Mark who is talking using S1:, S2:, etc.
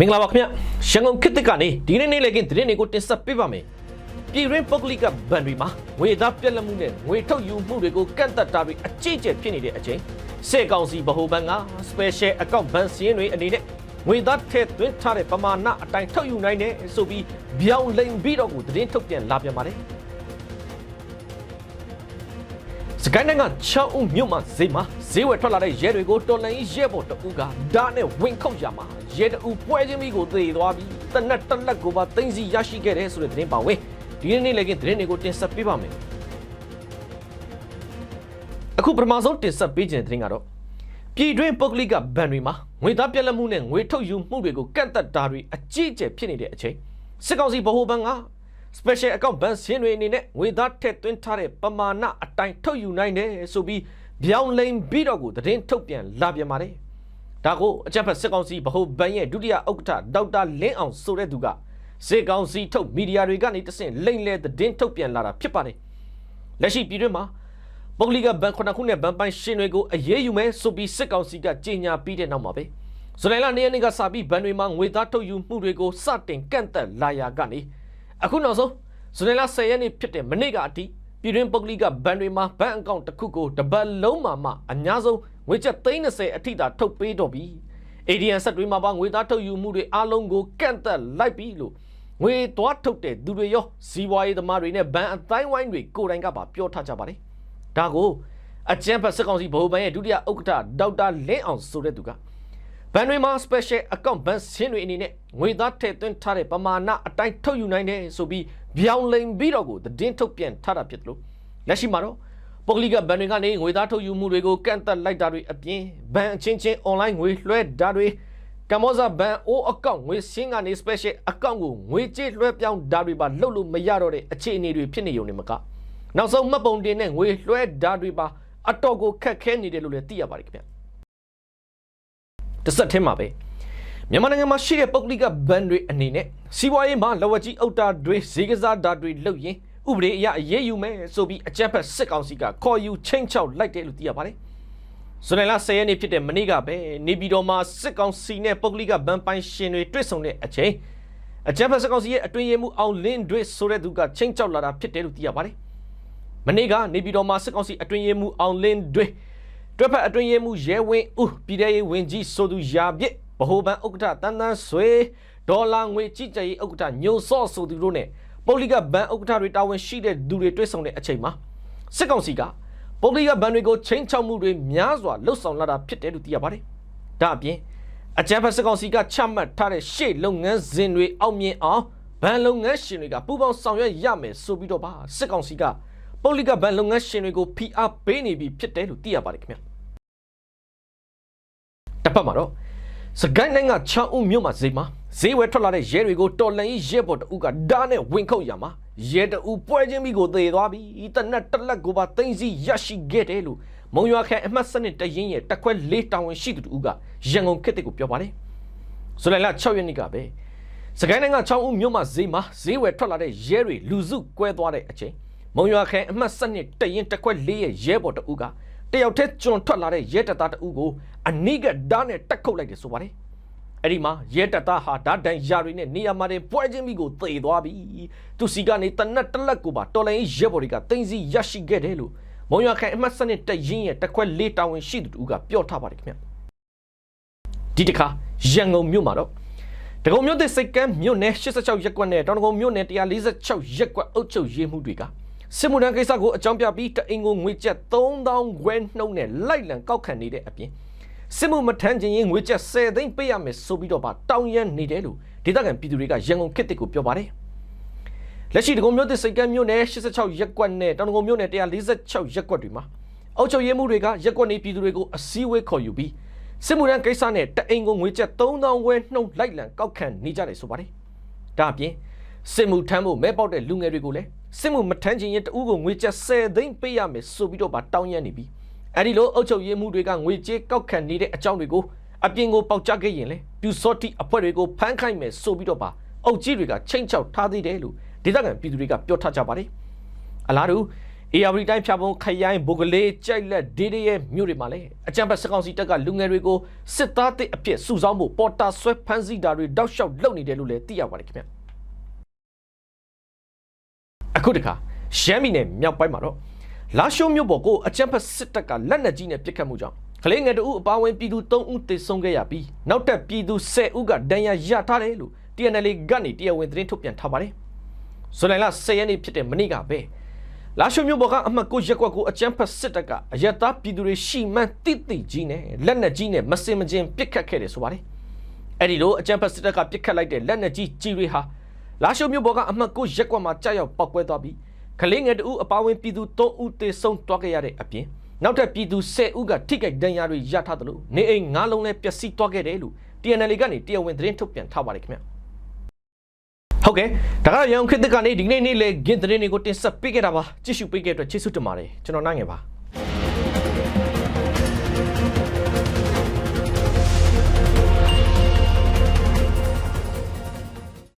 S1: မင်္ဂလာပါခင်ဗျရန်ကုန်ခေတ်သစ်ကနေဒီနေ့နေ့လည်ကင်းသတင်းတွေကိုတင်ဆက်ပေးပါမယ်ပြည်တွင်းပုဂ္ဂလိကဘဏ်တွေမှာငွေသားပြက်လက်မှုနဲ့ငွေထုတ်ယူမှုတွေကိုကန့်သက်တာတွေအကြီးအကျယ်ဖြစ်နေတဲ့အချိန်စေကောင်စီဗဟိုဘဏ်က special account ဘဏ်စည်းရင်းတွေအနေနဲ့ငွေသားထည့်သွင်းထားတဲ့ပမာဏအတိုင်းထုတ်ယူနိုင်တယ်ဆိုပြီးပြောင်းလဲပြီးတော့ကိုသတင်းထုတ်ပြန်လာပြန်ပါတယ် ကိုင်းနိုင်ငံ6ဦးမြို့မှာဈေးမှာဈေးဝယ်ထွက်လာတဲ့ရဲတွေကိုတော်လန်ကြီးရဲဘော်တဦးကဓာတ်နဲ့ဝင်ခုတ်ရမှာရဲတအူပွဲချင်းမိကိုသေသွားပြီးတနက်တက်လက်ကိုပါသိမ်းစီရရှိခဲ့တဲ့ဆိုတဲ့သတင်းပါဝင်ဒီနေ့နေ့လည်းကင်းသတင်းတွေကိုတင်ဆက်ပေးပါမယ်အခုပထမဆုံးတင်ဆက်ပေးခြင်းတဲ့သတင်းကတော့ပြည်တွင်းပုဂ္ဂလိကဘဏ်တွေမှာငွေသားပြက်လက်မှုနဲ့ငွေထုတ်ယူမှုတွေကိုကန့်သက်တာတွေအကြီးအကျယ်ဖြစ်နေတဲ့အချိန်စစ်ကောင်စီဗဟိုဘဏ်က special account ဘဏ်စင်းတွေအနေနဲ့ငွေသားထည့်သွင်းထားတဲ့ပမာဏအတိုင်းထုတ်ယူနိုင်တယ်ဆိုပြီးပြောင်းလဲပြီးတော့ကိုသတင်းထုတ်ပြန်လာပြန်ပါတယ်။ဒါကိုအကြံဖက်စစ်ကောင်စီဗဟိုဘဏ်ရဲ့ဒုတိယဥက္ကဋ္ဌဒေါက်တာလင်းအောင်ဆိုတဲ့သူကစစ်ကောင်စီထုတ်မီဒီယာတွေကနေတဆင့်လိမ့်လဲသတင်းထုတ်ပြန်လာတာဖြစ်ပါတယ်။လက်ရှိပြည်တွင်းမှာပုဂ္ဂလိကဘဏ်ခုနှစ်ခုနဲ့ဘဏ်ပိုင်ရှင်တွေကိုအရေးယူမယ်ဆိုပြီးစစ်ကောင်စီကကြေညာပြီးတဲ့နောက်မှာပဲဇူလိုင်လ၂ရက်နေ့ကစပြီးဘဏ်တွေမှာငွေသားထုတ်ယူမှုတွေကိုစတင်ကန့်သက်လာရာကနေ အခုနောက်ဆုံးဇူလိုင်လ10ရက်နေ့ဖြစ်တဲ့မနေ့ကအထိပြည်တွင်းပုဂ္ဂလိကဘဏ်တွေမှာဘဏ်အကောင့်တစ်ခုကိုတစ်ပတ်လုံးမှာမှအများဆုံးငွေကျပ်30အထိသာထုတ်ပေးတော့ပြီး ADN ဆက်တွေမှာပါငွေသားထုတ်ယူမှုတွေအားလုံးကိုကန့်သက်လိုက်ပြီလို့ငွေသွားထုတ်တဲ့သူတွေရောစီးပွားရေးသမားတွေနဲ့ဘဏ်အတိုင်းဝိုင်းတွေကိုယ်တိုင်ကပါပြောထားကြပါတယ်ဒါကိုအကျန်းဖတ်စစ်ကောင်စီဗဟိုဘဏ်ရဲ့ဒုတိယဥက္ကဋ္ဌဒေါက်တာလင်းအောင်ဆိုတဲ့သူက ဘဏ်တွေမှာ special account ဘဏ်ဆင်းတွေအနေနဲ့ငွေသားထည့်သွင်းထားတဲ့ပမာဏအတိုင်းထုတ်ယူနိုင်တယ်ဆိုပြီးပြောင်းလဲပြီးတော့ကိုသတင်းထုတ်ပြန်ထားတာဖြစ်တယ်လို့လက်ရှိမှာတော့ပုဂ္ဂလိကဘဏ်တွေကနေငွေသားထုတ်ယူမှုတွေကိုကန့်သက်လိုက်တာတွေအပြင်ဘဏ်အချင်းချင်း online ငွေလွှဲတာတွေကမ္ဘောဇဘဏ်အိုးအကောင့်ငွေစင်းကနေ special account ကိုငွေကြေးလွှဲပြောင်းတာတွေပါလုပ်လို့မရတော့တဲ့အခြေအနေတွေဖြစ်နေုံနဲ့မကနောက်ဆုံးမှတ်ပုံတင်နဲ့ငွေလွှဲတာတွေပါအတော့ကိုခက်ခဲနေတယ်လို့လည်းသိရပါတယ်ခင်ဗျ တစ်ဆက်ထင်းမှာပဲမြန်မာနိုင်ငံမှာရှိတဲ့ပုဂ္ဂလိကဘဏ်တွေအနေနဲ့စီးပွားရေးမှာလဝကြီးအုပ်တာတွေဈေးကစားတာတွေလုပ်ရင်ဥပဒေအရအရေးယူမယ်ဆိုပြီးအကြမ်းဖက်စစ်ကောင်စီကခေါ်ယူချင်းချောက်လိုက်တယ်လို့သိရပါတယ်ဇွန်လ10ရက်နေ့ဖြစ်တဲ့မနေ့ကပဲနေပြည်တော်မှာစစ်ကောင်စီနဲ့ပုဂ္ဂလိကဘဏ်ပိုင်ရှင်တွေတွေ့ဆုံတဲ့အချိန်အကြမ်းဖက်စစ်ကောင်စီရဲ့အတွင်းရေးမှူးအောင်လင်းတွေဆိုတဲ့သူကချင်းချောက်လာတာဖြစ်တယ်လို့သိရပါတယ်မနေ့ကနေပြည်တော်မှာစစ်ကောင်စီအတွင်းရေးမှူးအောင်လင်းတွေ တွက်ဖက်အတွင်းရေးမှူးရဲဝင်းဦးပြည်ထောင်ရေးဝန်ကြီးဆိုသူရာပြစ်ဗဟိုဘဏ်ဥက္ကဋ္ဌတန်းတန်းဆွေဒေါ်လာငွေကြီးကြပ်ရေးဥက္ကဋ္ဌညိုစော့ဆိုသူတို့နဲ့ပုဂ္ဂလိကဘဏ်ဥက္ကဋ္ဌတွေတာဝန်ရှိတဲ့သူတွေတွေ့ဆုံတဲ့အချိန်မှာစစ်ကောင်စီကပုဂ္ဂလိကဘဏ်တွေကိုချင်းချောက်မှုတွေများစွာလှုပ်ဆောင်လာတာဖြစ်တယ်လို့သိရပါတယ်။ဒါအပြင်အကြမ်းဖက်စစ်ကောင်စီကချမှတ်ထားတဲ့ရှေ့လုပ်ငန်းစဉ်တွေအောင်မြင်အောင်ဘဏ်လုပ်ငန်းရှင်တွေကပူးပေါင်းဆောင်ရွက်ရမယ်ဆိုပြီးတော့ပါစစ်ကောင်စီကပုဂ္ဂလိကဘဏ်လုပ်ငန်းရှင်တွေကိုဖိအားပေးနေပြီဖြစ်တယ်လို့သိရပါတယ်ခင်ဗျ။ တစ်ဖက်မှာတော့စကိုင်းနိုင်ငံ6ဦးမြို့မှာဈေးမှာဈေးဝယ်ထွက်လာတဲ့ရဲတွေကိုတော်လန်ကြီးရဲဘော်တဦးကဓာတ်နဲ့ဝင်ခုတ်ရမှာရဲတဦးပွဲချင်းမိကိုသေသွားပြီးတနက်တက်လက်ကိုပါသိမ်းစီရရှိခဲ့တယ်လို့မုံရွာခရိုင်အမှတ်စနစ်တရင်ရဲ့တက်ခွဲလေးတောင်ဝင်ရှိသူတူကရန်ကုန်ခေတ်တစ်ကိုပြောပါတယ်ဇူလိုင်လ6ရက်နေ့ကပဲစကိုင်းနိုင်ငံ6ဦးမြို့မှာဈေးမှာဈေးဝယ်ထွက်လာတဲ့ရဲတွေလူစုကွဲသွားတဲ့အချိန်မုံရွာခရိုင်အမှတ်စနစ်တရင်တက်ခွဲလေးရဲ့ရဲဘော်တဦးကတယောက်တည်းကျွန်းထွက်လာတဲ့ရဲတပ်သားတဦးကို အနိကဓာတ်နဲ့တက်ခုတ်လိုက်တယ်ဆိုပါတယ်အဲ့ဒီမှာရဲတပ်သားဟာဓာတ်တန်ရာတွေနဲ့နေရာမှာတင်ပွဲချင်းမိကိုသေသွားပြီသူစီကနေတနက်တလက်ကိုပါတော်လိုင်းရဲဘော်တွေကတင်စီရရှိခဲ့တယ်လို့မုံရွာခိုင်အမှတ်စနစ်တရင်ရဲ့တက်ခွဲလေးတာဝန်ရှိသူတူကပြောထားပါတယ်ခင်ဗျဒီတခါရန်ကုန်မြို့မှာတော့တကုံမြို့သစ်စိတ်ကမ်းမြို့နယ်86ရပ်ကွက်နဲ့တောင်တကုံမြို့နယ်146ရပ်ကွက်အုပ်ချုပ်ရေးမှုတွေကစစ်မှုထမ်းကိစ္စကိုအကြောင်းပြပြီးတအင်ကိုငွေကျပ်3000ခွဲနှုန်းနဲ့လိုက်လံကောက်ခံနေတဲ့အပြင် စစ်မှုမထမ်းခြင်းရင်ငွေကျပ်10သိန်းပေးရမယ်ဆိုပြီးတော့ပါတောင်းရမ်းနေတယ်လို့ဒေသခံပြည်သူတွေကရန်ကုန်ခေတ်တစ်ကိုပြောပါတယ်လက်ရှိတကုံမြို့သစ်စိတ်ကမ်းမြို့နယ်86ရပ်ကွက်နဲ့တောင်တကုံမြို့နယ်146ရပ်ကွက်တွေမှာအုပ်ချုပ်ရေးမှုတွေကရပ်ကွက်နေပြည်သူတွေကိုအစည်းအဝေးခေါ်ယူပြီးစစ်မှုထမ်းကိစ္စနဲ့တအင်ကိုငွေကျပ်3000ခွဲနှုန်းလိုက်လံကောက်ခံနေကြတယ်ဆိုပါတယ်ဒါအပြင်စစ်မှုထမ်းဖို့မဲပေါက်တဲ့လူငယ်တွေကိုလည်းစစ်မှုမထမ်းခြင်းရင်တဦးကိုငွေကျပ်10သိန်းပေးရမယ်ဆိုပြီးတော့ပါတောင်းရမ်းနေပြီ အဲ့ဒီလိုအုပ်ချုပ်ရေးမှုတွေကငွေကြေးကောက်ခံနေတဲ့အကြောင်းတွေကိုအပြင်ကိုပေါက်ကြားခဲ့ရင်လေပြူစောတိအဖွဲ့တွေကိုဖမ်းခိုင်းမယ်ဆိုပြီးတော့ပါအုပ်ကြီးတွေကချိန်ချောက်ထားသေးတယ်လို့ဒေသခံပြည်သူတွေကပြောထားကြပါတယ်အလားတူ AR တိုင်းဖြာပုံခရိုင်ဘုကလေးကြိုက်လက်ဒေးဒေးရဲ့မြို့တွေမှာလည်းအကြံဖက်စကောင်စီတပ်ကလူငယ်တွေကိုစစ်သားတစ်အဖြစ်စုဆောင်းဖို့ပေါ်တာဆွဲဖမ်းဆီးတာတွေတောက်လျှောက်လုပ်နေတယ်လို့လည်းသိရပါတယ်ခင်ဗျအခုတခါရှမ်းပြည်နယ်မြောက်ပိုင်းမှာတော့ လာရှိုးမြို့ပေါ်ကိုအကြံဖက်စစ်တပ်ကလက်နက်ကြီးနဲ့ပစ်ခတ်မှုကြောင့်ကလေးငယ်တအုပ်အပါအဝင်ပြည်သူ3ဦးသေဆုံးခဲ့ရပြီးနောက်ထပ်ပြည်သူ10ဦးကဒဏ်ရာရထားတယ်လို့ TNL ကနေတရားဝင်သတင်းထုတ်ပြန်ထားပါတယ်ဇူလိုင်လ10ရက်နေ့ဖြစ်တဲ့မနေ့ကပဲလာရှိုးမြို့ပေါ်ကအမှတ်ကိုရက်ကွက်ကိုအကြမ်းဖက်စစ်တပ်ကအယက်သားပြည်သူတွေရှိမှန်းတိတိကြီးနဲ့လက်နက်ကြီးနဲ့မစင်မချင်းပစ်ခတ်ခဲ့တယ်ဆိုပါတယ်အဲ့ဒီလိုအကြမ်းဖက်စစ်တပ်ကပစ်ခတ်လိုက်တဲ့လက်နက်ကြီးကြီးတွေဟာလာရှိုးမြို့ပေါ်ကအမှတ်ကိုရက်ကွက်မှာကြာရောက်ပောက်ကွဲသွားပြီး ကလေးငယ်တအုပ်အပါအဝင်ပြည်သူ3ဦးသေဆုံးသွားခဲ့ရတဲ့အပြင်နောက်ထပ်ပြည်သူ10ဦးကထိခိုက်ဒဏ်ရာတွေရထားတယ်လို့နေအိမ်၅လုံးလည်းပျက်စီးသွားခဲ့တယ်လို့ TNL ကနေတရားဝင်သတင်းထုတ်ပြန်ထားပါတယ်ခင်ဗျဟုတ်ကဲ့ဒါကတော့ရန်ကုန်ခေတ်သစ်ကနေဒီကနေ့နေ့လေဂင်းသတင်းတွေကိုတင်ဆက်ပေးခဲ့တာပါကြည့်ရှုပေးခဲ့တဲ့အတွက်ကျေးဇူးတင်ပါတယ်ကျွန်တော်နိုင်ငယ်ပါ